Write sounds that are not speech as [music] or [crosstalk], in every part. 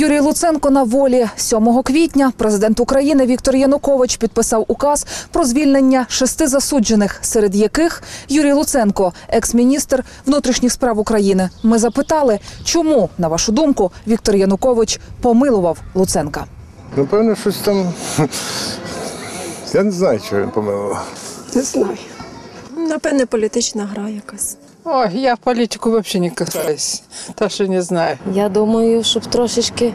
Юрій Луценко на волі 7 квітня. Президент України Віктор Янукович підписав указ про звільнення шести засуджених, серед яких Юрій Луценко, екс-міністр внутрішніх справ України. Ми запитали, чому, на вашу думку, Віктор Янукович помилував Луценка. Напевно, щось там. Я не знаю, чого він помилував. Не знаю. Напевне, політична гра якась. Ой, я в політику взагалі не касаюсь. Та що не знаю. Я думаю, щоб трошечки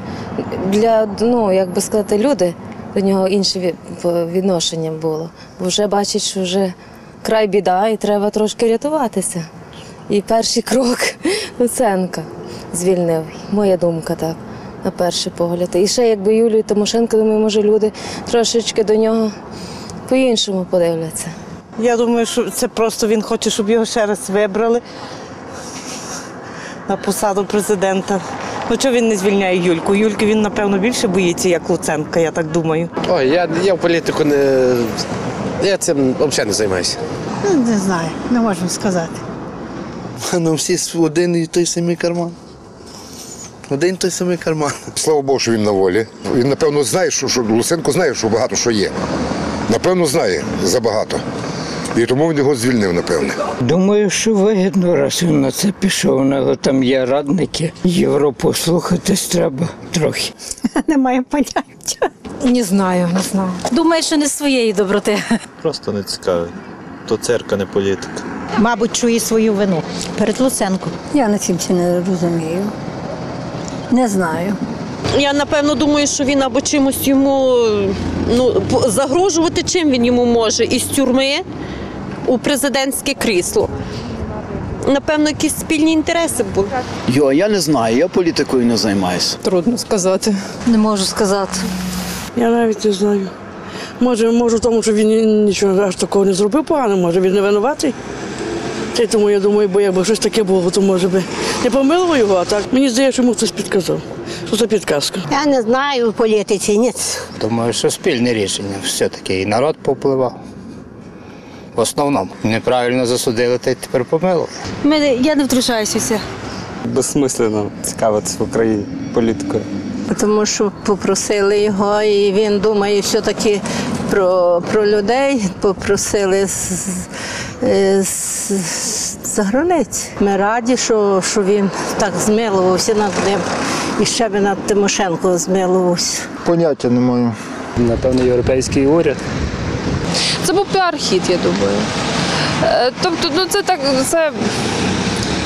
для, ну, як би сказати, люди до нього інше відношення було. Бо вже бачить, що вже край біда і треба трошки рятуватися. І перший крок [laughs] Луценка звільнив. Моя думка так, на перший погляд. І ще якби Юлію Тимошенко, думаю, може люди трошечки до нього по-іншому подивляться. Я думаю, що це просто він хоче, щоб його ще раз вибрали на посаду президента. Ну чого він не звільняє Юльку? Юльки він, напевно, більше боїться, як Луценка, я так думаю. Ой, я, я в політику не. Я цим взагалі не займаюся. Ну, Не знаю, не можу сказати. [laughs] Ну, всі один і той самий карман. Один той самий карман. [laughs] Слава Богу, що він на волі. Він, напевно, знає, що, що Луценко знає, що багато що є. Напевно, знає забагато. І тому він його звільнив, напевне. Думаю, що вигідно, раз він на це пішов. У нього там є радники. Європу слухатись треба трохи. [laughs] Немає поняття. Не знаю, не знаю. Думаю, що не своєї доброти. Просто не цікавить. То церква, не політика. Мабуть, чує свою вину перед Луценком. Я на цим це не розумію. Не знаю. Я напевно думаю, що він або чимось йому ну, загрожувати, чим він йому може із тюрми у президентське крісло. Напевно, якісь спільні інтереси були. Йо, я не знаю, я політикою не займаюся. Трудно сказати. Не можу сказати. Я навіть не знаю. Може, може тому, що він нічого аж такого не зробив погано, може він не винуватий. Та й тому я думаю, бо якби щось таке було, то може би не помилував його, а так мені здається, що йому хтось підказав. Що це підказка? Я не знаю в політиці, ні. Думаю, що спільне рішення. Все-таки і народ попливав. В основному неправильно засудили, та й тепер помилував. Я не втручаюся. все. Безсмислено цікавитися в Україні політикою. Тому що попросили його, і він думає все-таки про, про людей, попросили з, е, з, за границь. Ми раді, що, що він так змилувався над ним. І ще би над Тимошенко змилувався. Поняття не маю. Напевно, європейський уряд. Це був піар-хід, я думаю. Е, Тобто, ну це так, це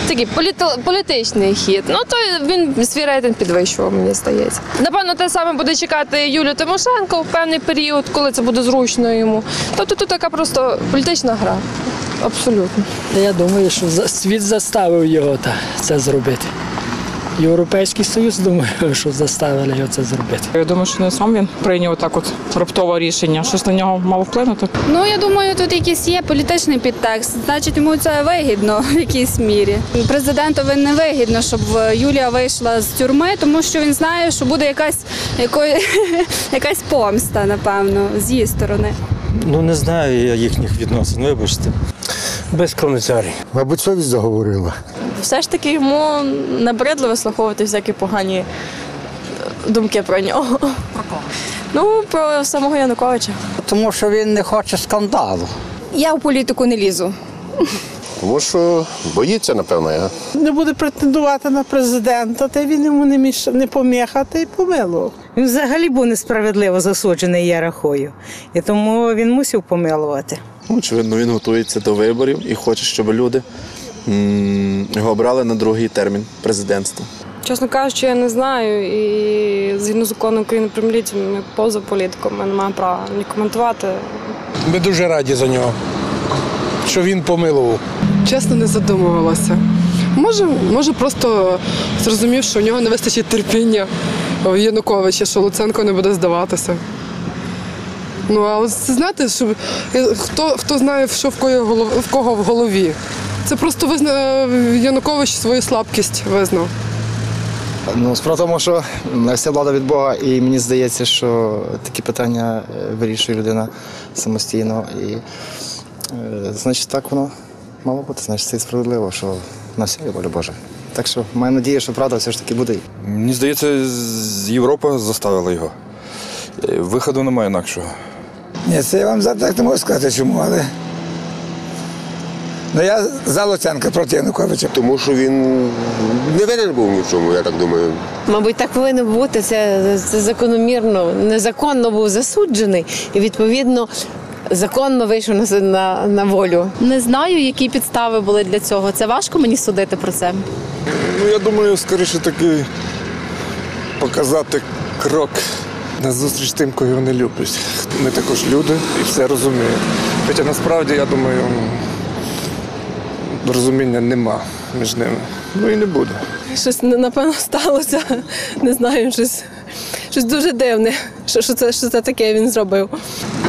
такий політи- політичний хід. Ну то він свій рейтинг підвищував, мені здається. Напевно, те саме буде чекати Юлію Тимошенко в певний період, коли це буде зручно йому. Тобто тут така просто політична гра. Абсолютно. Я думаю, що світ заставив його це зробити. Європейський Союз, думаю, що заставили його це зробити. Я думаю, що не сам він прийняв так от раптове рішення. Щось на нього мало вплинути. Ну я думаю, тут якийсь є політичний підтекст. Значить, йому це вигідно в якійсь мірі. Президентові не вигідно, щоб Юлія вийшла з тюрми, тому що він знає, що буде якась якої, [laughs] якась помста, напевно, з її сторони. Ну не знаю я їхніх відносин, вибачте. Без коментарів. Мабуть, совість заговорила. Все ж таки йому набридло вислуховувати всякі погані е, думки про нього. Про кого? Ну, про самого Януковича. Тому що він не хоче скандалу. Я в політику не лізу. Тому що боїться, напевно, я. Не буде претендувати на президента, та він йому не міш... не поміха, та й помилував. Він взагалі був несправедливо засуджений, я рахую. І тому він мусив помилувати. Очевидно, він готується до виборів і хоче, щоб люди його обрали на другий термін президентства. Чесно кажучи, я не знаю. І згідно закону України про міліцію, ми поза політиком, ми не маємо права ні коментувати. Ми дуже раді за нього, що він помилував. Чесно, не задумувалася. Може, може, просто зрозумів, що у нього не вистачить терпіння в Януковича, що Луценко не буде здаватися. Ну, а от знаєте, що е, хто, хто знає, що в кого, в кого в голові. Це просто визна... Янукович свою слабкість визнав. Ну, справа в тому, що вся влада від Бога, і мені здається, що такі питання е, вирішує людина самостійно. І е, значить, так воно мало бути, значить, це і справедливо, що на все є воля Божа. Так що маю надію, що правда все ж таки буде. Мені здається, з- Європа заставила його. Е, Виходу немає інакшого. Ні, це я вам за- так не можу сказати, чому, але. Ну я за Луценка проти Януковича. Тому що він не винен був ні в чому, я так думаю. Мабуть, так повинно бути. Це, це закономірно, незаконно був засуджений і відповідно законно вийшов на, на, на волю. Не знаю, які підстави були для цього. Це важко мені судити про це. Ну, я думаю, скоріше таки показати крок назустріч тим, кого вони люблять. Ми також люди і все розуміємо. Хоча насправді, я думаю, розуміння нема між ними. Ну і не буде. Щось напевно сталося. Не знаю, щось, щось дуже дивне. Що, що, це, що це таке він зробив.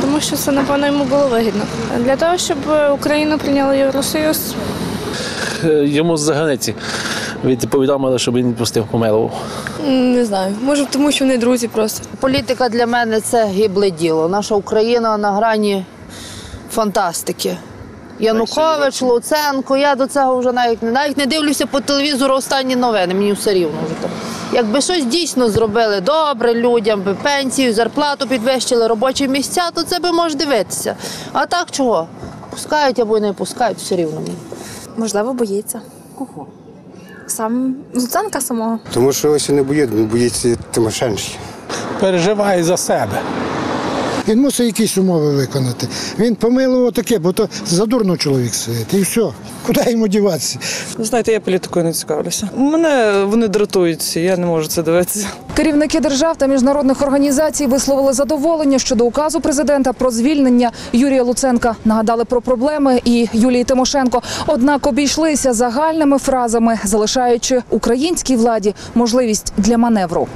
Тому що це, напевно, йому було вигідно. Для того, щоб Україну прийняли Євросоюз, Йому з заграниці від- повідомили, щоб він відпустив помилував. не знаю. Може, тому що вони друзі просто. Політика для мене це гибле діло. Наша Україна на грані фантастики. Янукович, Луценко, я до цього вже навіть не навіть не дивлюся по телевізору останні новини, мені все рівно вже там. Якби щось дійсно зробили добре людям, би пенсію, зарплату підвищили, робочі місця, то це би може дивитися. А так чого? Пускають або не пускають, все рівно мені. Можливо, боїться. Кого? Сам Луценка самого. Тому що ось не боїться, він боїться Тимошенко. переживає за себе. Він мусить якісь умови виконати. Він помилував таке, бо то задурно чоловік сидить. І все. Куди йому діватися? Знаєте, я політикою не цікавлюся. Мене вони дратують, я не можу це дивитися. Керівники держав та міжнародних організацій висловили задоволення щодо указу президента про звільнення Юрія Луценка. Нагадали про проблеми і Юлії Тимошенко. Однак обійшлися загальними фразами, залишаючи українській владі можливість для маневру.